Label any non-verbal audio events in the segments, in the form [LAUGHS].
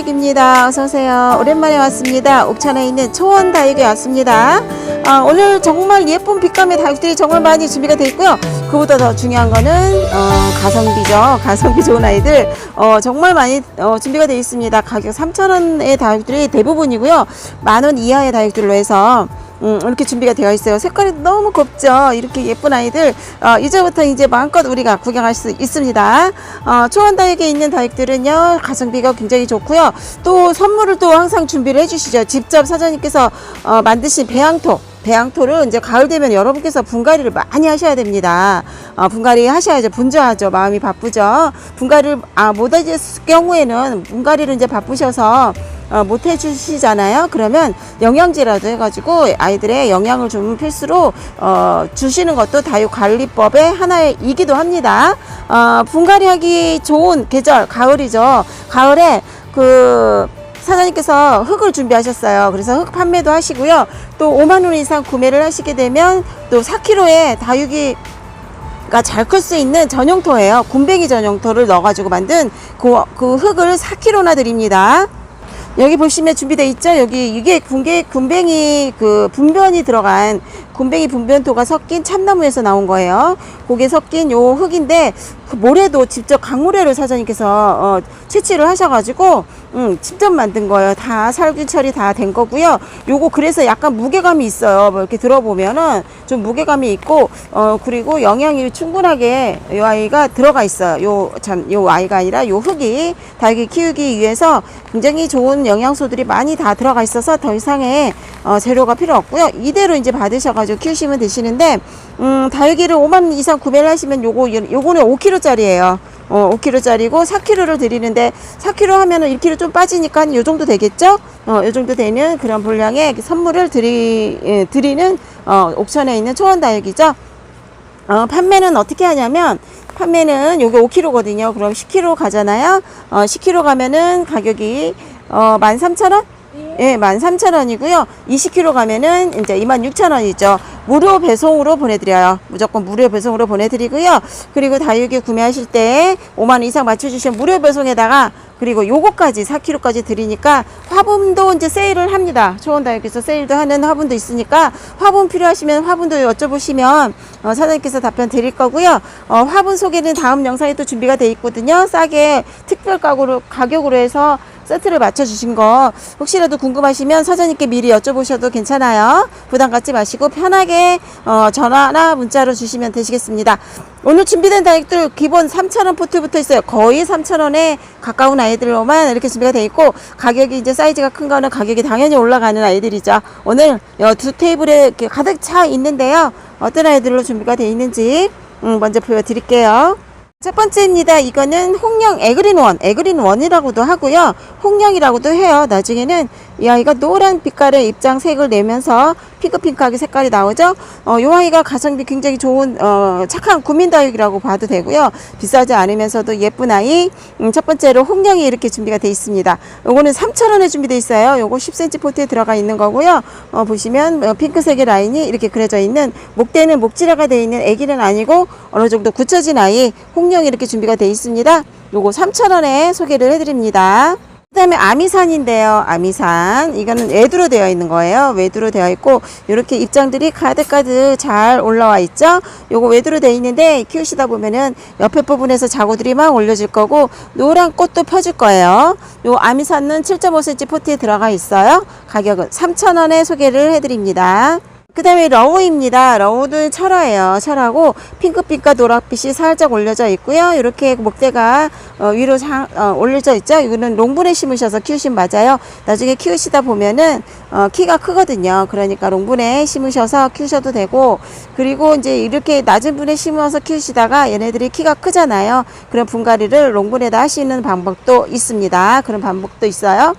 다육입니다. 어서오세요. 오랜만에 왔습니다. 옥천에 있는 초원 다육에 왔습니다. 아, 오늘 정말 예쁜 빛감의 다육들이 정말 많이 준비가 되어 있고요. 그보다 더 중요한 거는 어, 가성비죠. 가성비 좋은 아이들 어, 정말 많이 어, 준비가 되어 있습니다. 가격 3,000원의 다육들이 대부분이고요. 만 원 이하의 다육들로 해서 음, 이렇게 준비가 되어 있어요. 색깔이 너무 곱죠. 이렇게 예쁜 아이들 어, 이제부터 이제 마음껏 우리가 구경할 수 있습니다. 어, 초원 다육에 있는 다육들은요 가성비가 굉장히 좋고요. 또 선물을 또 항상 준비를 해주시죠. 직접 사장님께서 어, 만드신 배양토. 배양토를 이제 가을 되면 여러분께서 분갈이를 많이 하셔야 됩니다. 어, 분갈이 하셔야죠. 분주하죠. 마음이 바쁘죠. 분갈이를 아, 못 하실 경우에는 분갈이를 이제 바쁘셔서 어, 못 해주시잖아요. 그러면 영양제라도 해가지고 아이들의 영양을 좀 필수로 어, 주시는 것도 다육관리법의 하나이기도 합니다. 어, 분갈이하기 좋은 계절 가을이죠. 가을에 그 사장님께서 흙을 준비하셨어요. 그래서 흙 판매도 하시고요. 또 5만 원 이상 구매를 하시게 되면 또 4kg의 다육이 잘클 수 있는 전용토예요. 굼벵이 전용토를 넣어가지고 만든 그, 그 흙을 4kg나 드립니다. 여기 보시면 준비되어 있죠. 여기 이게 군계 군뱅이 그 분변이 들어간 군뱅이 분변토가 섞인 참나무에서 나온 거예요. 그게 섞인 요 흙인데 그 모래도 직접 강모래를 사장님께서 어, 채취를 하셔가지고 음, 직접 만든 거예요. 다 살균 처리 다 된 거고요. 요거 그래서 약간 무게감이 있어요. 뭐 이렇게 들어보면은 좀 무게감이 있고 어 그리고 영양이 충분하게 요 아이가 들어가 있어요. 요 참 요 아이가 아니라 요 흙이 닭이 키우기 위해서 굉장히 좋은 영양소들이 많이 다 들어가 있어서 더 이상의 어, 재료가 필요 없고요. 이대로 이제 받으셔가지고 키우시면 되시는데 음, 다육이를 5만 원 이상 구매를 하시면 요거 요거는 5kg짜리예요. 어, 5kg짜리고 4kg를 드리는데 4kg 하면은 1kg 좀 빠지니까 요 정도 되겠죠? 어, 요 정도 되는 그런 분량의 선물을 드리 예, 드리는 어, 옥천에 있는 초원 다육이죠. 어, 판매는 어떻게 하냐면 판매는 요게 5kg거든요. 그럼 10kg 가잖아요. 어, 10kg 가면은 가격이 어, 13,000원? 예, 13,000원이고요. 20kg 가면은 이제 26,000원이죠. 무료 배송으로 보내드려요. 무조건 무료 배송으로 보내드리고요. 그리고 다육이 구매하실 때 5만 이상 맞춰주시면 무료 배송에다가 그리고 요거까지 4kg까지 드리니까 화분도 이제 세일을 합니다. 초원다육에서 세일도 하는 화분도 있으니까 화분 필요하시면 화분도 여쭤보시면 어, 사장님께서 답변 드릴 거고요. 어, 화분 소개는 다음 영상에 또 준비가 돼 있거든요. 싸게 특별 가격으로 가격으로 해서 세트를 맞춰주신 거 혹시라도 궁금하시면 사장님께 미리 여쭤보셔도 괜찮아요. 부담 갖지 마시고 편하게 어, 전화나 문자로 주시면 되시겠습니다. 오늘 준비된 다육들 기본 3,000원 포트 붙어 있어요. 거의 3,000원에 가까운 아이들로만 이렇게 준비가 돼 있고 가격이 이제 사이즈가 큰 거는 가격이 당연히 올라가는 아이들이죠. 오늘 어, 두 테이블에 가득 차 있는데요. 어떤 아이들로 준비가 돼 있는지 음, 먼저 보여드릴게요. 첫 번째입니다. 이거는 홍영 에그린원, 에그린원이라고도 하고요. 홍영이라고도 해요. 나중에는 이 아이가 노란 빛깔의 입장색을 내면서 핑크핑크하게 색깔이 나오죠. 어, 이 아이가 가성비 굉장히 좋은 어, 착한 국민다육이라고 봐도 되고요. 비싸지 않으면서도 예쁜 아이. 음, 첫 번째로 홍영이 이렇게 준비가 되어 있습니다. 요거는 3,000원에 준비되어 있어요. 요거 10cm 포트에 들어가 있는 거고요. 어, 보시면 어, 핑크색의 라인이 이렇게 그려져 있는 목대는 목지라가 되어 있는 애기는 아니고 어느 정도 굳혀진 아이 홍영이 이렇게 준비가 되어 있습니다. 요거 3,000원에 소개를 해드립니다. 그 다음에 아미산인데요. 아미산. 이거는 외두로 되어 있는 거예요. 외두로 되어 있고, 이렇게 입장들이 가득가득 잘 올라와 있죠. 요거 외두로 되어 있는데, 키우시다 보면은 옆에 부분에서 자구들이 막 올려질 거고, 노란 꽃도 펴줄 거예요. 요 아미산은 7.5cm 포트에 들어가 있어요. 가격은 3,000원에 소개를 해드립니다. 그 다음에 러우입니다. 러우는 철화예요. 철하고 핑크빛과 노란빛이 살짝 올려져 있고요. 이렇게 목대가 어, 위로 상, 어, 올려져 있죠. 이거는 롱분에 심으셔서 키우시면 맞아요. 나중에 키우시다 보면은 어, 키가 크거든요. 그러니까 롱분에 심으셔서 키우셔도 되고 그리고 이제 이렇게 낮은 분에 심어서 키우시다가 얘네들이 키가 크잖아요. 그런 분갈이를 롱분에다 하시는 방법도 있습니다. 그런 방법도 있어요.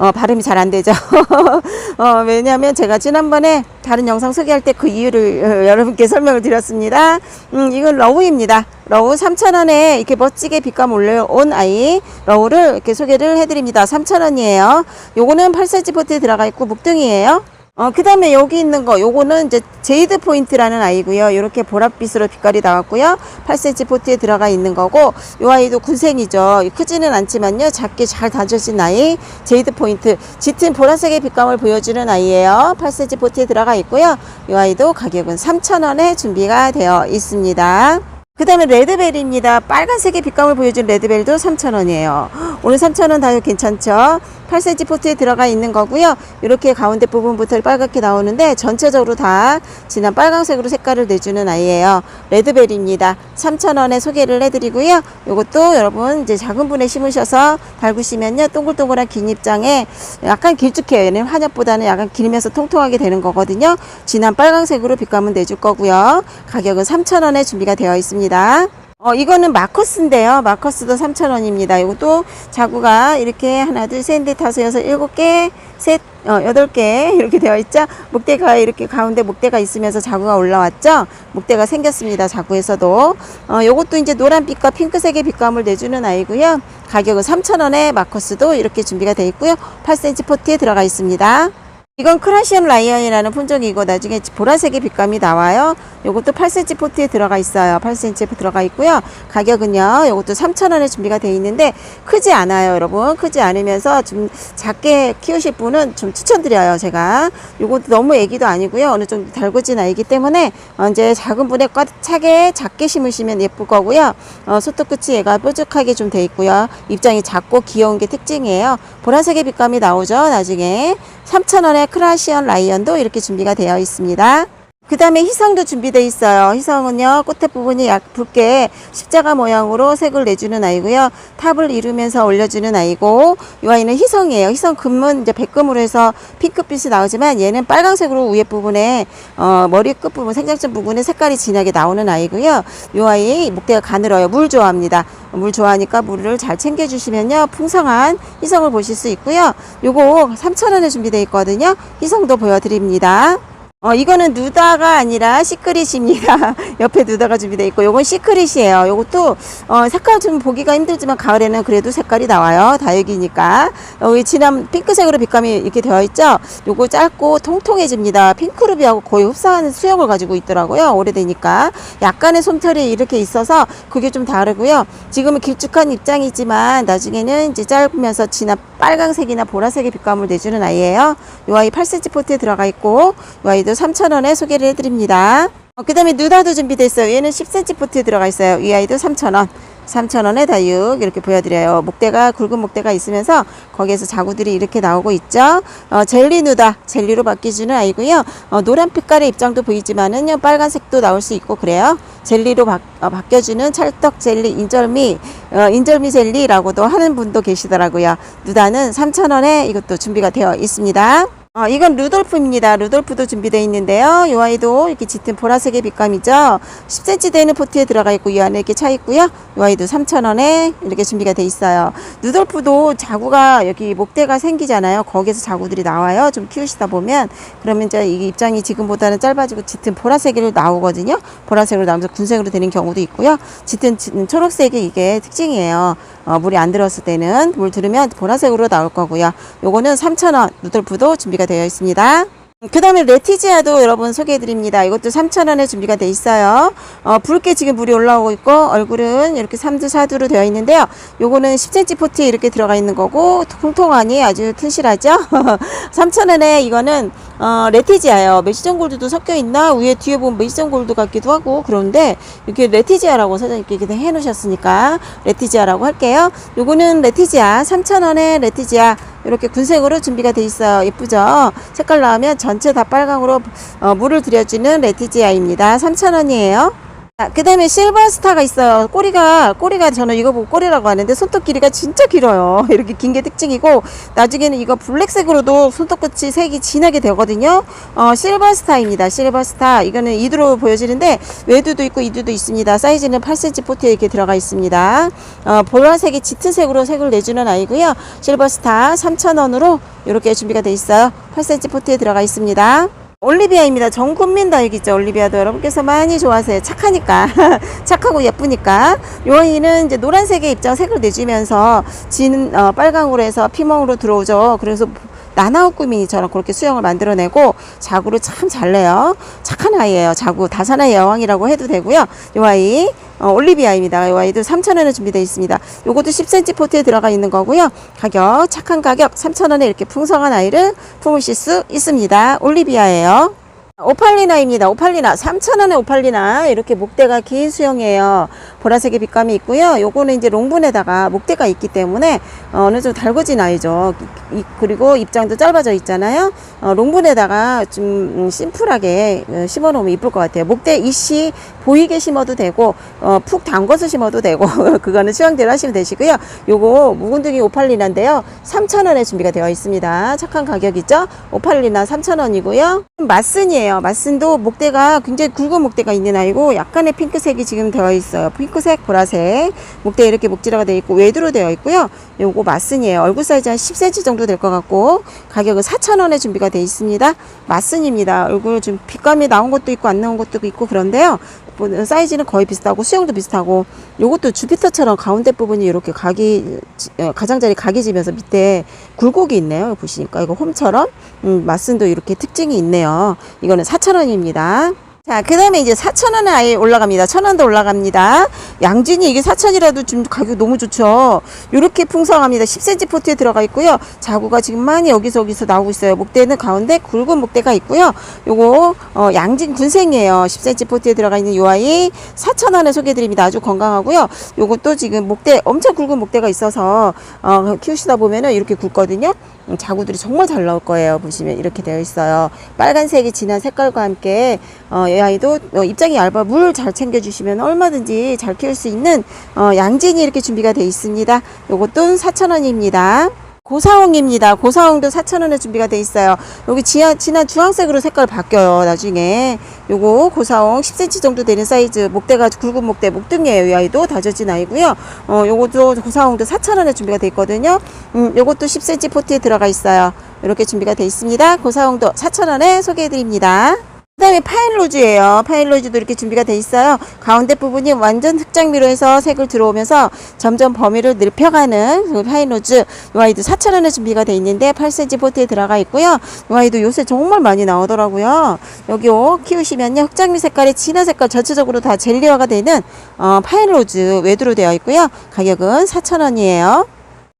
어, 발음이 잘 안 되죠. [LAUGHS] 어, 왜냐하면 제가 지난번에 다른 영상 소개할 때 그 이유를 어, 여러분께 설명을 드렸습니다. 음, 이건 러우입니다. 러우 3,000원에 이렇게 멋지게 빛감 올려온 아이 러우를 이렇게 소개를 해드립니다. 3,000원이에요. 요거는 8cm 포트에 들어가 있고 묵등이에요. 어, 그 다음에 여기 있는 거, 요거는 이제 제이드 포인트라는 아이고요. 이렇게 보랏빛으로 빛깔이 나왔고요. 8cm 포트에 들어가 있는 거고, 요 아이도 군생이죠. 크지는 않지만요. 작게 잘 다져진 아이, 제이드 포인트. 짙은 보라색의 빛감을 보여주는 아이예요. 8cm 포트에 들어가 있고요. 요 아이도 가격은 3,000원에 준비가 되어 있습니다. 그 다음에 레드벨입니다. 빨간색의 빛감을 보여준 레드벨도 3,000원이에요. 오늘 3,000원 다요 괜찮죠? 8cm 포트에 들어가 있는 거고요. 이렇게 가운데 부분부터 빨갛게 나오는데 전체적으로 다 진한 빨강색으로 색깔을 내주는 아이예요. 레드벨입니다. 3,000원에 소개를 해드리고요. 이것도 여러분 이제 작은 분에 심으셔서 달구시면요. 동글동글한 긴 입장에 약간 길쭉해요. 얘는 한엽보다는 약간 길면서 통통하게 되는 거거든요. 진한 빨강색으로 빛감은 내줄 거고요. 가격은 3,000원에 준비가 되어 있습니다. 어, 이거는 마커스인데요. 마커스도 3,000원입니다. 이것도 자구가 이렇게 하나, 둘, 셋, 넷, 다섯, 여섯, 일곱 개, 셋, 어, 여덟 개 [LAUGHS] 이렇게 되어 있죠. 목대가 이렇게 가운데 목대가 있으면서 자구가 올라왔죠. 목대가 생겼습니다. 자구에서도. 어, 요것도 이제 노란빛과 핑크색의 빛감을 내주는 아이고요. 가격은 3,000원에 마커스도 이렇게 준비가 되어 있고요. 8cm 포트에 들어가 있습니다. 이건 크라시언 라이언이라는 품종이고 나중에 보라색의 빛감이 나와요. 요것도 8cm 포트에 들어가 있어요. 8cm 들어가 있고요. 가격은요. 요것도 3,000원에 준비가 되어 있는데 크지 않아요, 여러분. 크지 않으면서 좀 작게 키우실 분은 좀 추천드려요, 제가. 요것도 너무 애기도 아니고요. 어느 정도 달궈진 아이기 때문에 어, 이제 작은 분에 꽉 차게 작게 심으시면 예쁠 거고요. 어, 소톱 끝이 얘가 뾰족하게 좀 돼 있고요. 입장이 작고 귀여운 게 특징이에요. 보라색의 빛감이 나오죠, 나중에. 3,000원에 크라시언 라이언도 이렇게 준비가 되어 있습니다. 그 다음에 희성도 준비되어 있어요. 희성은요, 끝에 부분이 약 붉게 십자가 모양으로 색을 내주는 아이고요. 탑을 이루면서 올려주는 아이고, 이 아이는 희성이에요. 희성 금은 이제 백금으로 해서 핑크빛이 나오지만 얘는 빨강색으로 위에 부분에, 어, 머리 끝 부분, 생장점 부분에 색깔이 진하게 나오는 아이고요. 이 아이 목대가 가늘어요. 물 좋아합니다. 물 좋아하니까 물을 잘 챙겨주시면요. 풍성한 희성을 보실 수 있고요. 요거 3,000원에 준비되어 있거든요. 희성도 보여드립니다. 어, 이거는 누다가 아니라 시크릿입니다. [LAUGHS] 옆에 누다가 준비되어 있고, 요건 시크릿이에요. 요것도, 어, 색깔 좀 보기가 힘들지만, 가을에는 그래도 색깔이 나와요. 다육이니까. 여기 진한 핑크색으로 빛감이 이렇게 되어 있죠? 요거 짧고 통통해집니다. 핑크루비하고 거의 흡사한 수영을 가지고 있더라고요. 오래되니까. 약간의 솜털이 이렇게 있어서, 그게 좀 다르고요. 지금은 길쭉한 입장이지만, 나중에는 이제 짧으면서 진한 빨강색이나 보라색의 빛감을 내주는 아이예요. 요 아이 8cm 포트에 들어가 있고, 요 아이도 3,000원에 소개를 해드립니다. 어, 그 다음에 누다도 준비됐어요. 얘는 10cm 포트에 들어가 있어요. 이 아이도 3,000원. 3,000원에 다육 이렇게 보여드려요. 목대가 굵은 목대가 있으면서 거기에서 자구들이 이렇게 나오고 있죠. 어, 젤리 누다 젤리로 바뀌주는 아이고요. 어, 노란 빛깔의 입장도 보이지만은요 빨간색도 나올 수 있고 그래요. 젤리로 바, 어, 바뀌어주는 찰떡 젤리 인절미 어, 인절미 젤리라고도 하는 분도 계시더라고요. 누다는 3,000원에 이것도 준비가 되어 있습니다. 어, 이건 루돌프입니다. 루돌프도 준비되어 있는데요. 이 아이도 이렇게 짙은 보라색의 빛감이죠. 10cm 되는 포트에 들어가 있고 이 안에 이렇게 차 있고요. 이 아이도 3,000원에 이렇게 준비가 되어 있어요. 루돌프도 자구가 여기 목대가 생기잖아요. 거기서 자구들이 나와요. 좀 키우시다 보면 그러면 이제 이 입장이 지금보다는 짧아지고 짙은 보라색으로 나오거든요. 보라색으로 나오면서 군색으로 되는 경우도 있고요. 짙은 짙은 초록색이 이게 특징이에요. 어, 물이 안 들었을 때는 물 들으면 보라색으로 나올 거고요. 요거는 3,000원 루돌프도 준비가 되어 있습니다. 그 다음에 레티지아도 여러분 소개해드립니다. 이것도 3,000원에 준비가 돼 있어요. 어, 붉게 지금 물이 올라오고 있고, 얼굴은 이렇게 3두, 4두로 되어 있는데요. 요거는 10cm 포트에 이렇게 들어가 있는 거고, 통통하니 아주 튼실하죠? [LAUGHS] 3,000원에 이거는, 어, 레티지아예요. 메시전 골드도 섞여 있나? 위에 뒤에 보면 메시전 골드 같기도 하고, 그런데, 이렇게 레티지아라고 사장님께 해 놓으셨으니까, 레티지아라고 할게요. 요거는 레티지아, 3,000원에 레티지아, 이렇게 군색으로 준비가 돼 있어요. 예쁘죠? 색깔 나오면 전체 다 빨강으로 어, 물을 들여주는 레티지아입니다. 3,000원이에요. 그 다음에 실버스타가 있어요. 꼬리가, 꼬리가 저는 이거 보고 꼬리라고 하는데 손톱 길이가 진짜 길어요. [LAUGHS] 이렇게 긴 게 특징이고, 나중에는 이거 블랙색으로도 손톱 끝이 색이 진하게 되거든요. 어, 실버스타입니다. 실버스타. 이거는 이두로 보여지는데, 외두도 있고 이두도 있습니다. 사이즈는 8cm 포트에 이렇게 들어가 있습니다. 어, 보라색이 짙은 색으로 색을 내주는 아이고요. 실버스타 3,000원으로 이렇게 준비가 돼 있어요. 8cm 포트에 들어가 있습니다. 올리비아입니다. 전 국민 다육이죠. 올리비아도 여러분께서 많이 좋아하세요. 착하니까. [LAUGHS] 착하고 예쁘니까. 요 아이는 이제 노란색의 입장 색을 내주면서 진, 어, 빨강으로 해서 피멍으로 들어오죠. 그래서 나나우꾸미니처럼 그렇게 수영을 만들어내고 자구를 참 잘 내요. 착한 아이예요. 자구 다산아의 여왕이라고 해도 되고요. 이 아이 어, 올리비아입니다. 이 아이도 3,000원에 준비되어 있습니다. 요것도 10cm 포트에 들어가 있는 거고요. 가격 착한 가격 3,000원에 이렇게 풍성한 아이를 품으실 수 있습니다. 올리비아예요. 오팔리나입니다. 오팔리나 3,000원의 오팔리나 이렇게 목대가 긴 수영이에요. 보라색의 빛감이 있고요. 요거는 이제 롱분에다가 목대가 있기 때문에 어, 어느 정도 달궈진 아이죠. 이- 그리고 입장도 짧아져 있잖아요. 어, 롱분에다가 좀 음, 심플하게 어, 심어 놓으면 이쁠 것 같아요. 목대 이씨 보이게 심어도 되고 어, 푹 담궈서 심어도 되고 [LAUGHS] 그거는 수영대로 하시면 되시고요. 요거 묵은둥이 오팔리나인데요. 3,000원에 준비가 되어 있습니다. 착한 가격이죠. 오팔리나 3,000원이고요. 마슨이에요. 마슨도 목대가 굉장히 굵은 목대가 있는 아이고 약간의 핑크색이 지금 되어 있어요. 핑크색, 보라색 목대 이렇게 목지라가 되어 있고 외두로 되어 있고요. 요거 마슨이에요. 얼굴 사이즈 한 10cm 정도 될 것 같고 가격은 4,000원에 준비가 되어 있습니다. 마슨입니다. 얼굴 좀 빛감이 나온 것도 있고 안 나온 것도 있고 그런데요. 뭐, 사이즈는 거의 비슷하고 수영도 비슷하고 요것도 주피터처럼 가운데 부분이 이렇게 각이 어, 가장자리 각이 지면서 밑에 굴곡이 있네요. 보시니까 이거 홈처럼 음, 마슨도 이렇게 특징이 있네요. 이거는 4,000원입니다. 자, 그 다음에 이제 4,000원에 아예 올라갑니다. 1,000원도 올라갑니다. 양진이 이게 4,000이라도 좀 가격 너무 좋죠. 요렇게 풍성합니다. 10cm 포트에 들어가 있고요. 자구가 지금 많이 여기서 여기서 나오고 있어요. 목대는 가운데 굵은 목대가 있고요. 요거, 어, 양진 군생이에요. 10cm 포트에 들어가 있는 요 아이 4,000원에 소개해드립니다. 아주 건강하고요. 요것도 지금 목대, 엄청 굵은 목대가 있어서, 어, 키우시다 보면은 이렇게 굵거든요. 음, 자구들이 정말 잘 나올 거예요. 보시면 이렇게 되어 있어요. 빨간색이 진한 색깔과 함께 어, 이 아이도 어, 입장이 얇아 물 잘 챙겨주시면 얼마든지 잘 키울 수 있는 어, 양진이 이렇게 준비가 되어 있습니다. 요것도 4,000원입니다. 고사홍입니다. 고사홍도 4,000원에 준비가 돼 있어요. 여기 지하, 진한 주황색으로 색깔 바뀌어요. 나중에. 요거 고사홍 10cm 정도 되는 사이즈 목대가 굵은 목대 목등이에요. 이 아이도 다져진 아이고요. 어, 요것도 고사홍도 4,000원에 준비가 돼 있거든요. 음, 요것도 10cm 포트에 들어가 있어요. 이렇게 준비가 돼 있습니다. 고사홍도 4,000원에 소개해 드립니다. 그 다음에 파일로즈예요. 파일로즈도 이렇게 준비가 돼 있어요. 가운데 부분이 완전 흑장미로 해서 색을 들어오면서 점점 범위를 넓혀가는 그 파일로즈. 이 아이도 4,000원에 준비가 돼 있는데 8cm 포트에 들어가 있고요. 이 아이도 요새 정말 많이 나오더라고요. 여기 키우시면요. 흑장미 색깔이 진한 색깔 전체적으로 다 젤리화가 되는 어, 파일로즈 외두로 되어 있고요. 가격은 4,000원이에요.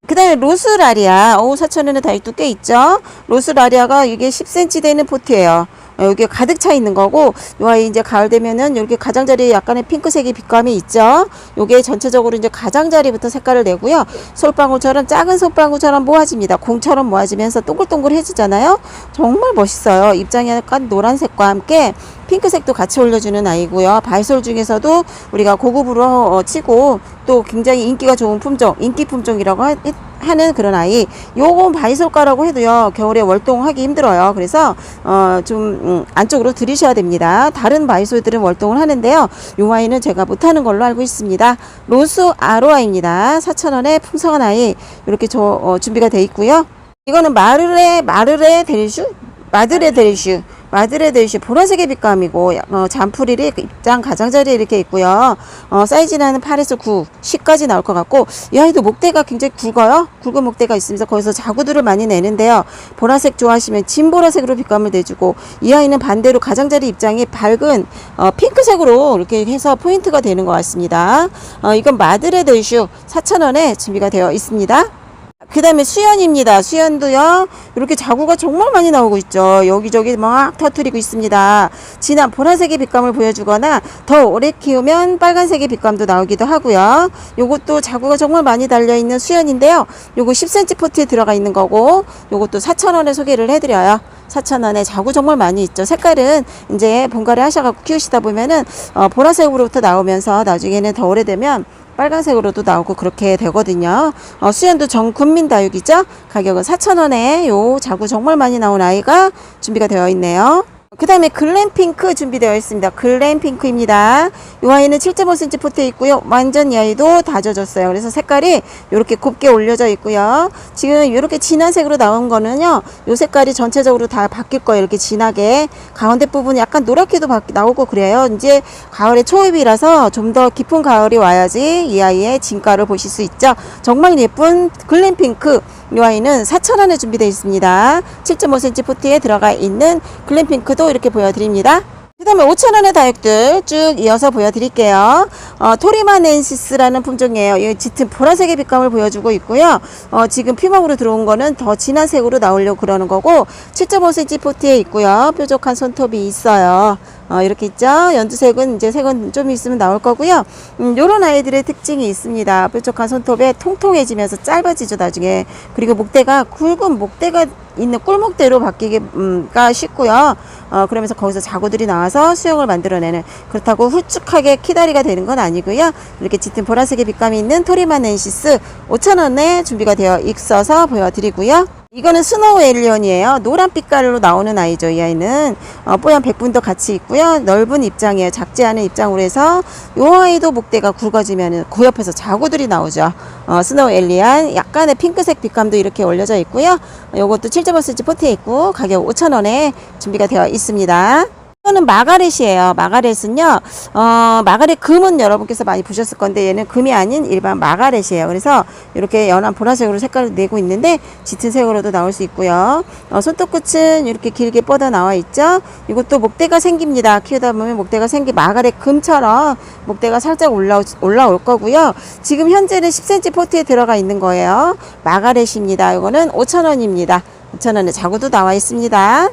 그 다음에 로스라리아. 오, 4,000원에 다이도 꽤 있죠? 로스라리아가 이게 10cm 되는 포트예요. 어, 여기 가득 차 있는 거고, 요 아이 이제 가을 되면은 이렇게 가장자리에 약간의 핑크색이 빛감이 있죠? 요게 전체적으로 이제 가장자리부터 색깔을 내고요. 솔방울처럼 작은 솔방울처럼 모아집니다. 공처럼 모아지면서 동글동글해지잖아요? 정말 멋있어요. 입장이 약간 노란색과 함께 핑크색도 같이 올려주는 아이고요. 바이솔 중에서도 우리가 고급으로 어, 치고 또 굉장히 인기가 좋은 품종, 인기 품종이라고 하, 하는 그런 아이. 요건 바이솔가라고 해도요, 겨울에 월동하기 힘들어요. 그래서, 어, 좀, 음, 안쪽으로 들이셔야 됩니다. 다른 바이솔들은 월동을 하는데요. 요 아이는 제가 못하는 걸로 알고 있습니다. 로스 아로아입니다. 4,000원에 풍성한 아이. 이렇게 저, 어, 준비가 돼 있고요. 이거는 마르레, 마르레 델슈? 마드레 델슈. 마드레 델슈 보라색의 빛감이고 어, 잔풀이 입장 가장자리에 이렇게 있고요. 어, 사이즈는 8에서 9, 10까지 나올 것 같고 이 아이도 목대가 굉장히 굵어요. 굵은 목대가 있으면서 거기서 자구들을 많이 내는데요. 보라색 좋아하시면 진 보라색으로 빛감을 내주고 이 아이는 반대로 가장자리 입장이 밝은 어, 핑크색으로 이렇게 해서 포인트가 되는 것 같습니다. 어, 이건 마드레 델슈 4,000원에 준비가 되어 있습니다. 그 다음에 수연입니다. 수연도요, 이렇게 자구가 정말 많이 나오고 있죠. 여기저기 막 터트리고 있습니다. 진한 보라색의 빛감을 보여주거나 더 오래 키우면 빨간색의 빛감도 나오기도 하고요. 요것도 자구가 정말 많이 달려있는 수연인데요. 요거 10cm 포트에 들어가 있는 거고, 요것도 4,000원에 소개를 해드려요. 4,000원에 자구 정말 많이 있죠. 색깔은 이제 본가를 하셔갖고 키우시다 보면은, 어, 보라색으로부터 나오면서 나중에는 더 오래되면 빨간색으로도 나오고 그렇게 되거든요. 어, 수연도 전 국민 다육이죠. 가격은 4,000원에 요 자구 정말 많이 나온 아이가 준비가 되어 있네요. 그 다음에 글램핑크 준비되어 있습니다. 글램핑크입니다. 이 아이는 7.5cm 포트에 있고요. 완전 이 아이도 다져졌어요. 그래서 색깔이 이렇게 곱게 올려져 있고요. 지금 이렇게 진한 색으로 나온 거는요. 이 색깔이 전체적으로 다 바뀔 거예요. 이렇게 진하게. 가운데 부분이 약간 노랗게도 바, 나오고 그래요. 이제 가을의 초입이라서 좀 더 깊은 가을이 와야지 이 아이의 진가를 보실 수 있죠. 정말 예쁜 글램핑크 이 아이는 4,000원에 준비되어 있습니다. 7.5cm 포트에 들어가 있는 글램핑크도 이렇게 보여드립니다. 그 다음에 5,000원의 다육들 쭉 이어서 보여드릴게요. 어, 토리마넨시스라는 품종이에요. 이 짙은 보라색의 빛감을 보여주고 있고요. 어, 지금 피망으로 들어온 거는 더 진한 색으로 나오려고 그러는 거고 7.5cm 포트에 있고요. 뾰족한 손톱이 있어요. 어, 이렇게 있죠. 연두색은 이제 색은 좀 있으면 나올 거고요. 음, 요런 아이들의 특징이 있습니다. 뾰족한 손톱에 통통해지면서 짧아지죠, 나중에. 그리고 목대가 굵은 목대가 있는 꿀목대로 바뀌기가 쉽고요. 어, 그러면서 거기서 자구들이 나와서 수영을 만들어내는 그렇다고 훌쭉하게 키다리가 되는 건 아니고요. 이렇게 짙은 보라색의 빛감이 있는 토리마넨시스 5,000원에 준비가 되어 있어서 보여드리고요. 이거는 스노우 엘리언이에요. 노란 빛깔로 나오는 아이죠. 이 아이는 어, 뽀얀 백분도 같이 있고요. 넓은 입장이에요. 작지 않은 입장으로 해서 이 아이도 목대가 굵어지면 그 옆에서 자구들이 나오죠. 어, 스노우 엘리안 약간의 핑크색 빛감도 이렇게 올려져 있고요. 요것도 7.5cm 포트에 있고 가격 5,000원에 준비가 되어 있습니다. 이거는 마가렛이에요. 마가렛은요, 어, 마가렛 금은 여러분께서 많이 보셨을 건데 얘는 금이 아닌 일반 마가렛이에요. 그래서 이렇게 연한 보라색으로 색깔을 내고 있는데 짙은 색으로도 나올 수 있고요. 어, 손톱 끝은 이렇게 길게 뻗어 나와 있죠. 이것도 목대가 생깁니다. 키우다 보면 목대가 생기 마가렛 금처럼 목대가 살짝 올라오, 올라올 거고요. 지금 현재는 10cm 포트에 들어가 있는 거예요. 마가렛입니다. 이거는 5,000원입니다. 5,000원에 자구도 나와 있습니다.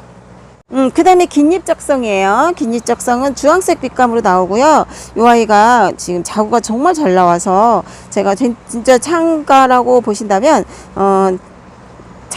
음, 그 다음에 긴잎 적성이에요. 긴잎 적성은 주황색 빛감으로 나오고요. 이 아이가 지금 자구가 정말 잘 나와서 제가 진- 진짜 창가라고 보신다면, 어,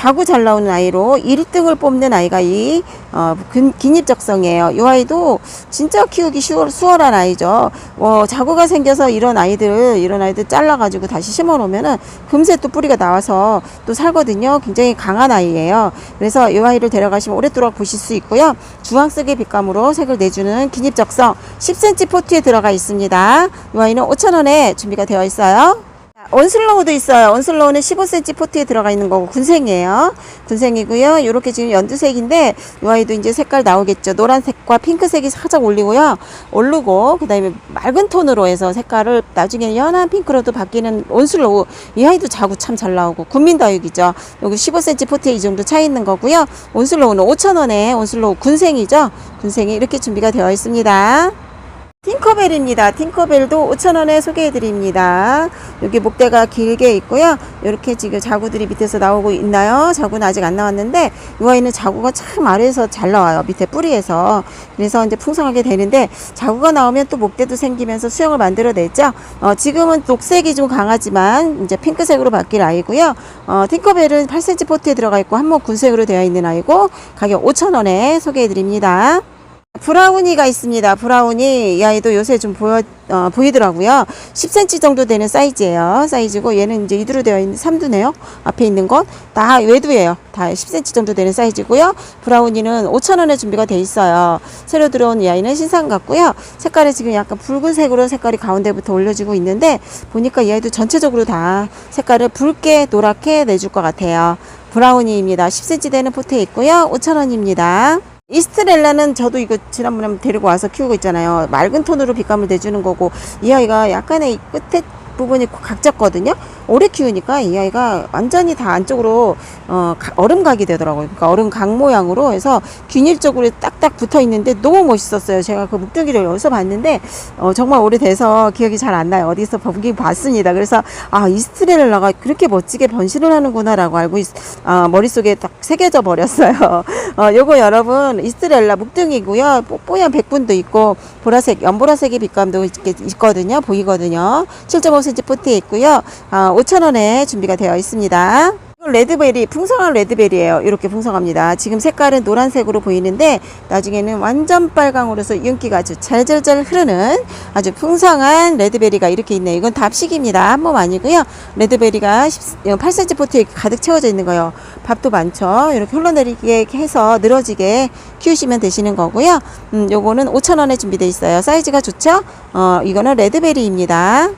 자구 잘 나오는 아이로 1등을 뽑는 아이가 이 어, 긴- 긴잎적성이에요. 이 아이도 진짜 키우기 쉬워, 수월한 아이죠. 어, 자구가 생겨서 이런 아이들 이런 아이들 잘라가지고 다시 심어놓으면은 금세 또 뿌리가 나와서 또 살거든요. 굉장히 강한 아이예요. 그래서 이 아이를 데려가시면 오랫도록 보실 수 있고요. 주황색의 빛감으로 색을 내주는 긴잎적성 10cm 포트에 들어가 있습니다. 이 아이는 5,000원에 준비가 되어 있어요. 온슬로우도 있어요. 온슬로우는 15cm 포트에 들어가 있는 거고 군생이에요. 군생이고요. 이렇게 지금 연두색인데 이 아이도 이제 색깔 나오겠죠. 노란색과 핑크색이 살짝 올리고요. 오르고 그다음에 맑은 톤으로 해서 색깔을 나중에 연한 핑크로도 바뀌는 온슬로우. 이 아이도 자구 참 잘 나오고 군민다육이죠. 여기 15cm 포트에 이 정도 차 있는 거고요. 온슬로우는 5,000원에 온슬로우 군생이죠. 군생이 이렇게 준비가 되어 있습니다. 팅커벨입니다. 팅커벨도 5,000원에 소개해드립니다. 여기 목대가 길게 있고요. 이렇게 지금 자구들이 밑에서 나오고 있나요? 자구는 아직 안 나왔는데 이 아이는 자구가 참 아래에서 잘 나와요. 밑에 뿌리에서. 그래서 이제 풍성하게 되는데 자구가 나오면 또 목대도 생기면서 수영을 만들어내죠. 어, 지금은 녹색이 좀 강하지만 이제 핑크색으로 바뀔 아이고요. 어, 팅커벨은 8cm 포트에 들어가 있고 한목 군색으로 되어 있는 아이고 가격 5,000원에 소개해드립니다. 브라우니가 있습니다. 브라우니 이 아이도 요새 좀 보여 어, 보이더라고요. 10cm 정도 되는 사이즈예요. 사이즈고 얘는 이제 이두로 되어 있는 3두네요. 앞에 있는 건 다 외두예요. 다 10cm 정도 되는 사이즈고요. 브라우니는 5,000원에 준비가 돼 있어요. 새로 들어온 이 아이는 신상 같고요. 색깔이 지금 약간 붉은색으로 색깔이 가운데부터 올려지고 있는데 보니까 이 아이도 전체적으로 다 색깔을 붉게 노랗게 내줄 것 같아요. 브라우니입니다. 10cm 되는 포트에 있고요. 5,000원입니다. 이스트렐라는 저도 이거 지난번에 데리고 와서 키우고 있잖아요. 맑은 톤으로 빛감을 내주는 거고 이 아이가 약간의 이 끝에 부분이 각졌거든요. 오래 키우니까 이 아이가 완전히 다 안쪽으로 어, 가- 얼음각이 되더라고요. 그러니까 얼음각 모양으로 해서 균일적으로 딱딱 붙어 있는데 너무 멋있었어요. 제가 그 묵둥이를 여기서 봤는데 어, 정말 오래돼서 기억이 잘 안 나요. 어디서 보긴 봤습니다. 그래서 아 이스트렐라가 그렇게 멋지게 변신을 하는구나라고 알고 있, 아, 머릿속에 딱 새겨져 버렸어요. [LAUGHS] 어, 요거 여러분 이스트렐라 묵둥이고요. 뽀- 뽀얀 백분도 있고 보라색 연보라색의 빛감도 있거든요. 보이거든요. 7.5cm 포트에 있고요. 아, 5,000원에 준비가 되어 있습니다. 레드베리, 풍성한 레드베리예요. 이렇게 풍성합니다. 지금 색깔은 노란색으로 보이는데 나중에는 완전 빨강으로서 윤기가 아주 잘잘잘 흐르는 아주 풍성한 레드베리가 이렇게 있네요. 이건 답식입니다. 한 몸 아니고요. 레드베리가 8cm 포트에 가득 채워져 있는 거예요. 밥도 많죠. 이렇게 흘러내리게 해서 늘어지게 키우시면 되시는 거고요. 음, 요거는 5,000원에 준비되어 있어요. 사이즈가 좋죠? 어, 이거는 레드베리입니다.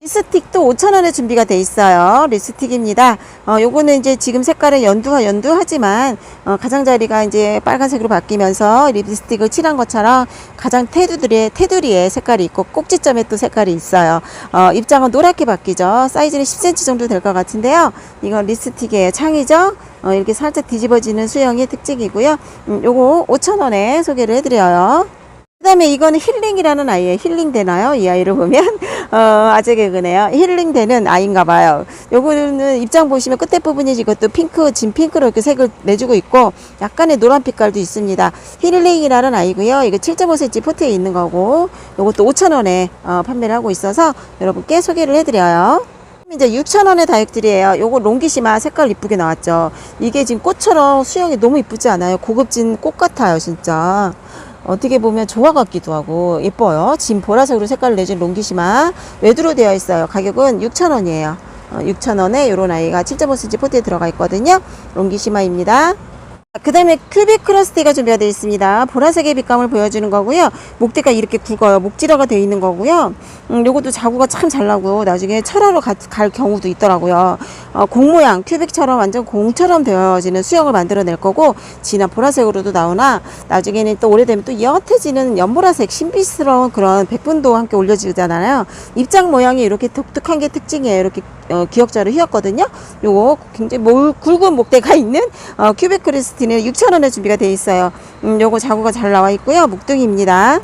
립스틱도 5,000원에 준비가 돼 있어요. 립스틱입니다. 어, 요거는 이제 지금 색깔은 연두와 연두하지만, 어, 가장자리가 이제 빨간색으로 바뀌면서 립스틱을 칠한 것처럼 가장 테두리에, 테두리에 색깔이 있고, 꼭지점에 또 색깔이 있어요. 어, 입장은 노랗게 바뀌죠. 사이즈는 10cm 정도 될 것 같은데요. 이건 립스틱이에요. 창이죠? 어, 이렇게 살짝 뒤집어지는 수영의 특징이고요. 음, 요거 5,000원에 소개를 해드려요. 그 다음에 이거는 힐링이라는 아이예요. 힐링 되나요? 이 아이를 보면 [LAUGHS] 어, 아재 개그네요. 힐링 되는 아이인가 봐요. 요거는 입장 보시면 끝에 부분이 이것도 핑크, 진 핑크로 이렇게 색을 내주고 있고 약간의 노란 빛깔도 있습니다. 힐링이라는 아이고요. 이거 7.5cm 포트에 있는 거고 요것도 5,000원에 어, 판매를 하고 있어서 여러분께 소개를 해드려요. 이제 6,000원의 다육들이에요. 요거 롱기시마 색깔 이쁘게 나왔죠. 이게 지금 꽃처럼 수영이 너무 이쁘지 않아요? 고급진 꽃 같아요, 진짜. 어떻게 보면 조화 같기도 하고 예뻐요. 진 보라색으로 색깔을 내준 롱기시마 외두로 되어 있어요. 가격은 6,000원이에요. 어, 6,000원에 요런 아이가 7.5cm 포트에 들어가 있거든요. 롱기시마입니다. 그 다음에 큐빅 크러스티가 준비가 되어 있습니다. 보라색의 빛감을 보여주는 거고요. 목대가 이렇게 굵어요. 목질화가 되어 있는 거고요. 음, 요것도 자구가 참 잘 나고 나중에 철화로 가, 갈 경우도 있더라고요. 어, 공 모양, 큐빅처럼 완전 공처럼 되어지는 수영을 만들어낼 거고 진한 보라색으로도 나오나 나중에는 또 오래되면 또 옅해지는 연보라색 신비스러운 그런 백분도 함께 올려지잖아요. 입장 모양이 이렇게 독특한 게 특징이에요. 이렇게 어, 기역자로 휘었거든요. 요거 굉장히 몰, 굵은 목대가 있는 어, 큐빅 크리스티는 6,000원에 준비가 되어 있어요. 음, 요거 자구가 잘 나와 있고요. 묵둥입니다.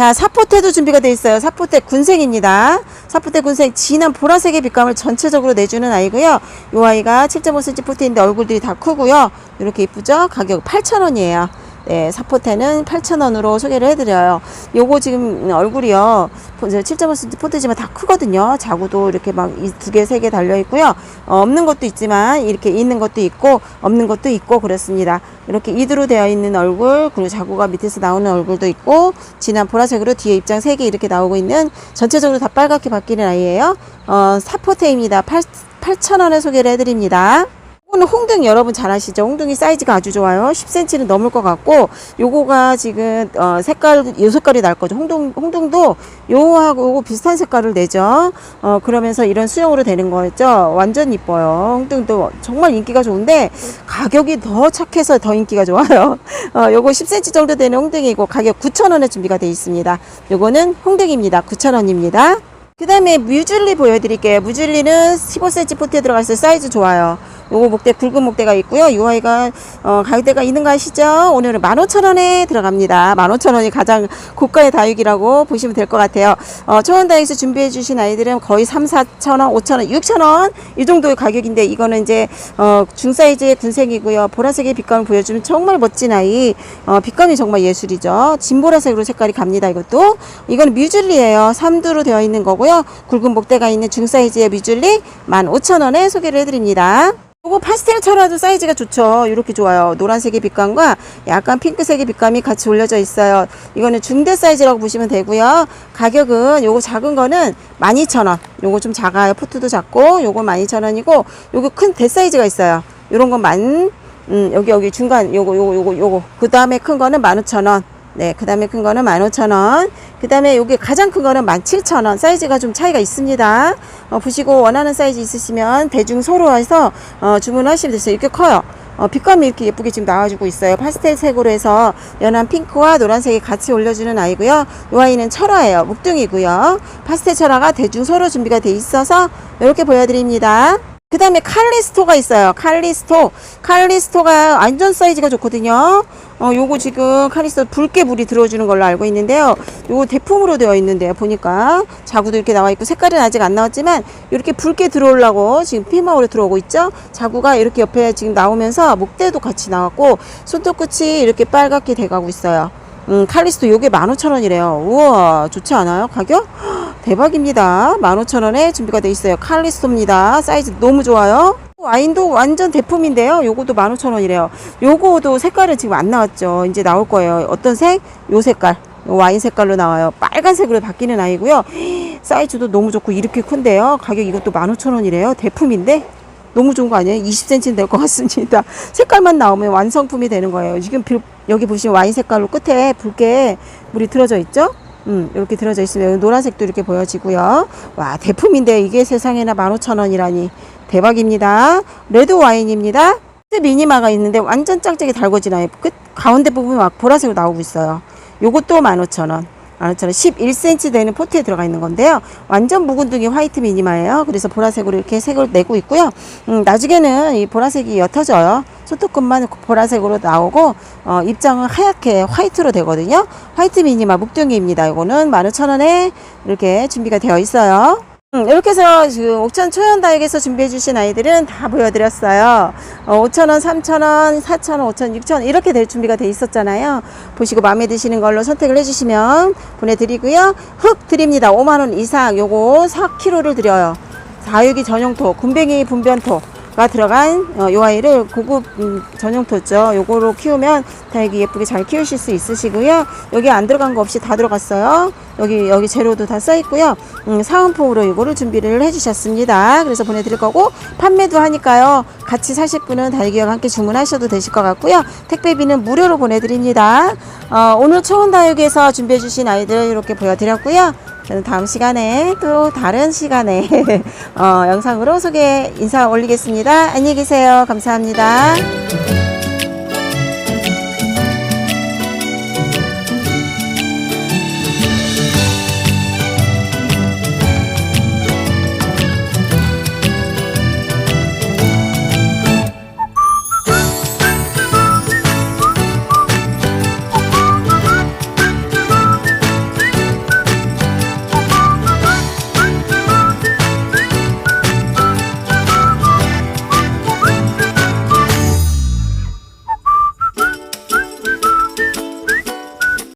자, 사포테도 준비가 되어 있어요. 사포테 군생입니다. 사포테 군생 진한 보라색의 빛감을 전체적으로 내주는 아이고요. 요 아이가 7.5cm 포트인데 얼굴들이 다 크고요. 이렇게 이쁘죠? 가격 8,000원이에요. 네, 사포테는 8,000원으로 소개를 해드려요. 요거 지금 얼굴이요. 7.5cm 포트지만 다 크거든요. 자구도 이렇게 막 두 개, 세 개 달려있고요. 어, 없는 것도 있지만 이렇게 있는 것도 있고 없는 것도 있고 그렇습니다. 이렇게 이드로 되어 있는 얼굴 그리고 자구가 밑에서 나오는 얼굴도 있고 진한 보라색으로 뒤에 입장 세 개 이렇게 나오고 있는 전체적으로 다 빨갛게 바뀌는 아이예요. 어, 사포테입니다. 8, 8,000원에 소개를 해드립니다. 이거는 홍등 여러분 잘 아시죠? 홍등이 사이즈가 아주 좋아요. 10cm는 넘을 것 같고 요거가 지금 어, 색깔 요 색깔이 날 거죠. 홍등 홍등도 요하고 요거 비슷한 색깔을 내죠. 어 그러면서 이런 수영으로 되는 거죠. 완전 이뻐요. 홍등도 정말 인기가 좋은데 가격이 더 착해서 더 인기가 좋아요. [LAUGHS] 어 요거 10cm 정도 되는 홍등이고 가격 9,000원에 준비가 되어 있습니다. 요거는 홍등입니다. 9,000원입니다. 그 다음에 뮤즐리 보여드릴게요. 뮤즐리는 15cm 포트에 들어가 있어요. 사이즈 좋아요. 요거 목대 굵은 목대가 있고요. 이 아이가 어, 가격대가 있는 거 아시죠? 오늘은 15,000원에 들어갑니다. 15,000원이 가장 고가의 다육이라고 보시면 될 것 같아요. 어, 초원 다육에서 준비해 주신 아이들은 거의 3, 4,000원, 5,000원, 6,000원 이 정도의 가격인데 이거는 이제 어, 중사이즈의 군색이고요. 보라색의 빛감을 보여주면 정말 멋진 아이. 어, 빛감이 정말 예술이죠. 진보라색으로 색깔이 갑니다. 이것도 이거는 뮤즐리예요. 3두로 되어 있는 거고요. 굵은 목대가 있는 중사이즈의 뮤즐리 15,000원에 소개를 해드립니다. 요거 파스텔처럼도 사이즈가 좋죠. 이렇게 좋아요. 노란색의 빛감과 약간 핑크색의 빛감이 같이 올려져 있어요. 이거는 중대 사이즈라고 보시면 되고요. 가격은 요거 작은 거는 12,000원. 요거 좀 작아요. 포트도 작고 요거 12,000원이고 요거 큰 대사이즈가 있어요. 요런 건 만, 음, 여기 여기 중간 요거 요거 요거 요거. 그 다음에 큰 거는 15,000원. 네, 그 다음에 큰 거는 15,000원. 그 다음에 여기 가장 큰 거는 17,000원. 사이즈가 좀 차이가 있습니다. 어, 보시고 원하는 사이즈 있으시면 대중 소로 해서 어, 주문하시면 되세요. 이렇게 커요. 어, 빛감이 이렇게 예쁘게 지금 나와주고 있어요. 파스텔 색으로 해서 연한 핑크와 노란색이 같이 올려주는 아이고요. 이 아이는 철화예요. 묵둥이고요. 파스텔 철화가 대중 소로 준비가 돼 있어서 이렇게 보여드립니다. 그 다음에 칼리스토가 있어요. 칼리스토. 칼리스토가 완전 사이즈가 좋거든요. 어, 요거 지금 칼리스토 붉게 물이 들어주는 걸로 알고 있는데요. 요거 대품으로 되어 있는데요. 보니까 자구도 이렇게 나와 있고 색깔은 아직 안 나왔지만 이렇게 붉게 들어오려고 지금 피마으로 들어오고 있죠. 자구가 이렇게 옆에 지금 나오면서 목대도 같이 나왔고 손톱 끝이 이렇게 빨갛게 돼가고 있어요. 음, 칼리스토 요게 15,000원이래요. 우와, 좋지 않아요? 가격? 대박입니다. 15,000원에 준비가 돼 있어요. 칼리스토입니다. 사이즈 너무 좋아요. 와인도 완전 대품인데요. 요거도 15,000원이래요. 요거도 색깔은 지금 안 나왔죠. 이제 나올 거예요. 어떤 색? 요 색깔. 요 와인 색깔로 나와요. 빨간색으로 바뀌는 아이고요. 사이즈도 너무 좋고 이렇게 큰데요. 가격 이것도 15,000원이래요. 대품인데 너무 좋은 거 아니에요? 20cm 될 것 같습니다. 색깔만 나오면 완성품이 되는 거예요. 지금 뷰- 여기 보시면 와인 색깔로 끝에 붉게 물이 틀어져 있죠? 음, 이렇게 들어져 있습니다. 노란색도 이렇게 보여지고요. 와, 대품인데 이게 세상에나 15,000원이라니 대박입니다. 레드 와인입니다. 미니마가 있는데 완전 짱짱이 달궈지나요? 끝 가운데 부분이 막 보라색으로 나오고 있어요. 요것도 15,000원. 15,000원. 11cm 되는 포트에 들어가 있는 건데요. 완전 묵은둥이 화이트 미니마예요. 그래서 보라색으로 이렇게 색을 내고 있고요. 음, 나중에는 이 보라색이 옅어져요. 소토끝만 보라색으로 나오고 어, 입장은 하얗게 화이트로 되거든요. 화이트 미니마 묵둥이입니다. 이거는 15,000원에 이렇게 준비가 되어 있어요. 음, 이렇게 해서 지금 옥천 초연다육에서 준비해 주신 아이들은 다 보여드렸어요. 어, 5,000원, 3,000원, 4,000원, 5,000원, 6,000원 이렇게 될 준비가 돼 있었잖아요. 보시고 마음에 드시는 걸로 선택을 해주시면 보내드리고요. 흙 드립니다. 5만원 이상 요거 4kg를 드려요. 다육이 전용토, 군뱅이 분변토 가 들어간 어, 요 아이를 고급 음, 전용 토죠. 요거로 키우면 다육이 예쁘게 잘 키우실 수 있으시고요. 여기 안 들어간 거 없이 다 들어갔어요. 여기 여기 재료도 다 써 있고요. 음, 사은품으로 이거를 준비를 해주셨습니다. 그래서 보내드릴 거고 판매도 하니까요. 같이 사실 분은 다육이와 함께 주문하셔도 되실 것 같고요. 택배비는 무료로 보내드립니다. 어, 오늘 초원 다육에서 준비해 주신 아이들 이렇게 보여드렸고요. 저는 다음 시간에 또 다른 시간에 [LAUGHS] 어, 영상으로 소개 인사 올리겠습니다. 안녕히 계세요. 감사합니다.